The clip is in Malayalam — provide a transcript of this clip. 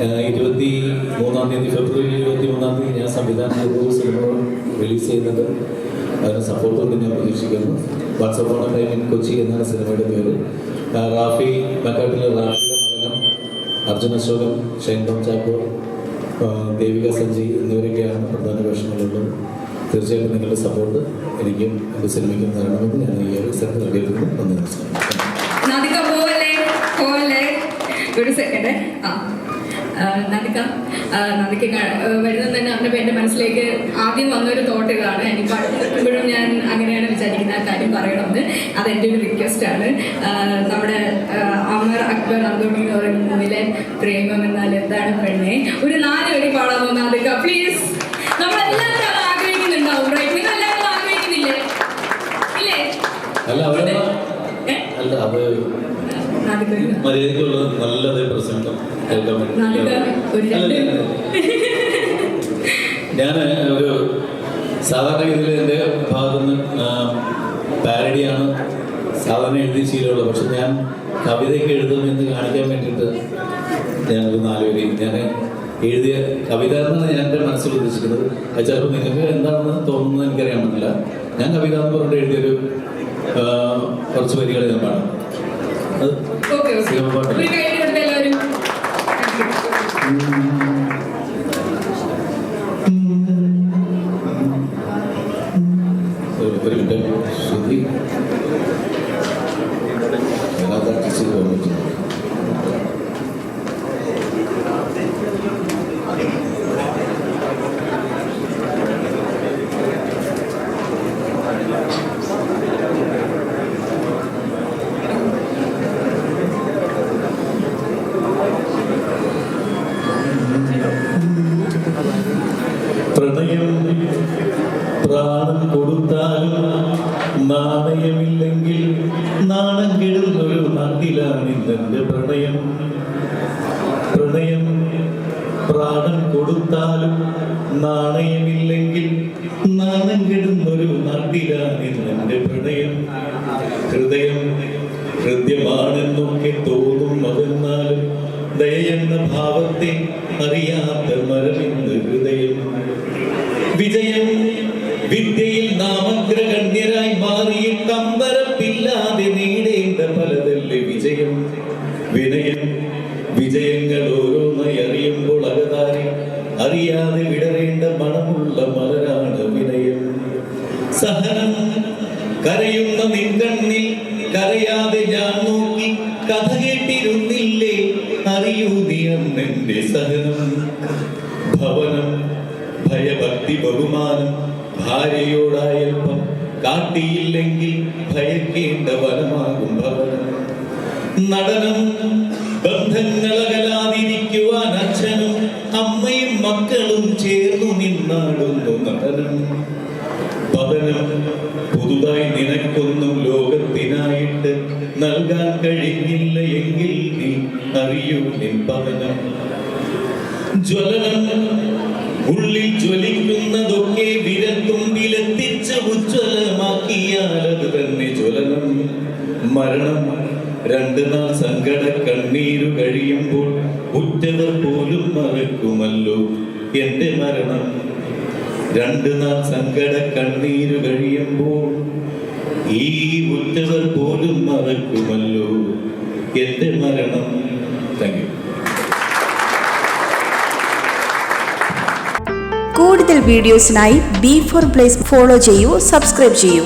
ഇരുപത്തി മൂന്നാം തീയതി ഫെബ്രുവരി ഇരുപത്തി മൂന്നാം തീയതി ഞാൻ സംവിധാനം ചെയ്ത സിനിമ റിലീസ് ചെയ്യുന്നത്. അതിന് സപ്പോർട്ട് കൊണ്ട് ഞാൻ പ്രതീക്ഷിക്കുന്നു. വാട്സപ്പ് ഓൺ ടൈം കൊച്ചി എന്നാണ് സിനിമയുടെ പേര്. റാഫി മക്കാട്ടിലെ റാഫിയുടെ മകനം അർജുൻ അശോകൻ ഷൈൻകോം ചാക്കോ ദേവിക സഞ്ജയ് എന്നിവരൊക്കെയാണ് പ്രധാന വേഷങ്ങളുള്ളത് തീർച്ചയായിട്ടും നിങ്ങളുടെ സപ്പോർട്ട് എനിക്കും എന്റെ സിനിമയ്ക്കും തരണമെന്ന് ഞാൻ ഈ അവസരത്തിൽ നൽകിയിരുന്നു നന്ദി നമസ്കാരം. ഒരു സെക്കൻഡ് ആ. ആ, നദിക ആ, നദിക ക- ആ, വരുന്നത് തന്നെ അവരുടെ എന്റെ മനസ്സിലേക്ക് ആദ്യം വന്നൊരു തോട്ട് ഇതാണ്. എനിക്ക് ഇപ്പോഴും ഞാൻ അങ്ങനെയാണ് വിചാരിക്കുന്ന കാര്യം പറയണമെന്ന്. അതെന്റെ ഒരു റിക്വസ്റ്റ് ആണ്. നമ്മുടെ അമർ അക്ബർ അന്തോണി എന്ന് പറയുന്ന മൂവിലെ പ്രേമം എന്നാൽ എന്താണ് പെണ്ണെ? ഒരു നാല് വരി പാടാമോ നദിക പ്ലീസ് നമ്മളെല്ലാവരും ആഗ്രഹിക്കുന്നുണ്ടാവും നിങ്ങൾ എല്ലാവരും ആഗ്രഹിക്കുന്നില്ലേ? ഇല്ലേ? അല്ല അവരുടെ അല്ല അത് മര്യാദയ്ക്കുള്ള നല്ലത് പ്രസംഗം കേൾക്കാൻ വേണ്ടി. ഒരു സാധാരണ. ഞാൻ സാധാരണഗതിയിൽ എന്റെ ഭാഗത്തുനിന്ന് പാരഡിയാണ് സാധാരണ എഴുതി ശീലമുള്ളത്. പക്ഷെ ഞാൻ കവിതയൊക്കെ എഴുതും എന്ന് കാണിക്കാൻ വേണ്ടിയിട്ട് ഞാനൊരു നാലുപേര് ഞാൻ എഴുതിയ കവിത എന്നാണ് ഞാൻ എന്റെ മനസ്സിൽ ഉദ്ദേശിക്കുന്നത്. അത് ചിലപ്പോൾ നിങ്ങൾക്ക് എന്താണെന്ന് തോന്നുന്നത് എനിക്കറിയാൻ പറ്റില്ല. ഞാൻ കവിത എന്ന് പറഞ്ഞിട്ട് എഴുതിയൊരു കുറച്ച് വരികൾ ഞാൻ പാടാം. ഒരു മിനിറ്റ്. ശ്രുതി. അതിനകത്ത് അഡ്ജസ്റ്റ് ചെയ്ത് പോകാൻ പറ്റും പ്രണയം പ്രാണം കൊടുത്താലും നാണയമില്ലെങ്കിൽ നാണം കെടുന്നൊരു നാട്ടിലാണ് പ്രണയം. പ്രണയം പ്രാണം കൊടുത്താലും നാണയമില്ലെങ്കിൽ നാണം കെടുന്നൊരു നാട്ടിലാണ് പ്രണയം. ഹൃദയം ഹൃദ്യമാണെന്നൊക്കെ തോന്നും അതെന്നാലും ദയെന്ന ഭാവത്തെ അറിയാത്ത മരമിന്ന് വിജയം വിനയം വിജയങ്ങൾ ഓരോന്നായി അറിയുമ്പോൾ അകതാരി അറിയാതെ വിടരേണ്ട മണമുള്ള മലരാണ് വിനയം. സഹനം കരയുന്ന നിൻകണ്ണിൽ കരയാതെ ഞാൻ നോക്കി കഥ കേട്ടിരുന്നില്ലേ? അറിയൂ നീ സഹനം. ഭവനം ഭയഭക്തി ബഹുമാനം ഭാര്യയോടായൽപ്പം കാട്ടിയില്ലെങ്കിൽ ഭയക്കേണ്ട വനമാകും ഭവനം. നടനം ബന്ധങ്ങളകലാതിരിക്കുവാൻ അച്ഛനും അമ്മയും മക്കളും ചേർന്നു നിന്നാടുന്നു നടനം. പതനം പുതുതായി നിനക്കൊന്നും ലോകത്തിനായിട്ട് നൽകാൻ കഴിഞ്ഞില്ല എങ്കിൽ നീ അറിയൂ നിൻ പതനം. ജ്വലനം ഉള്ളിൽ ജ്വലിക്കുന്നതൊക്കെ വിരത്തുമ്പിലെത്തിച്ച് ഉജ്ജ്വലമാക്കിയാൽ അത് തന്നെ ജ്വലനം. മരണം രണ്ടു നാൾ സങ്കട കണ്ണീരു കഴിയുമ്പോൾ ഉറ്റവർ പോലും മറക്കുമല്ലോ എന്റെ മരണം. രണ്ടു നാൾ സങ്കട കണ്ണീരു കഴിയുമ്പോൾ ഈ ഉറ്റവർ പോലും മറക്കുമല്ലോ എന്റെ മരണം. താങ്ക് കൂടുതൽ വീഡിയോസിനായി ബി ഫോർ പ്ലേസ് ഫോളോ ചെയ്യൂ സബ്സ്ക്രൈബ് ചെയ്യൂ.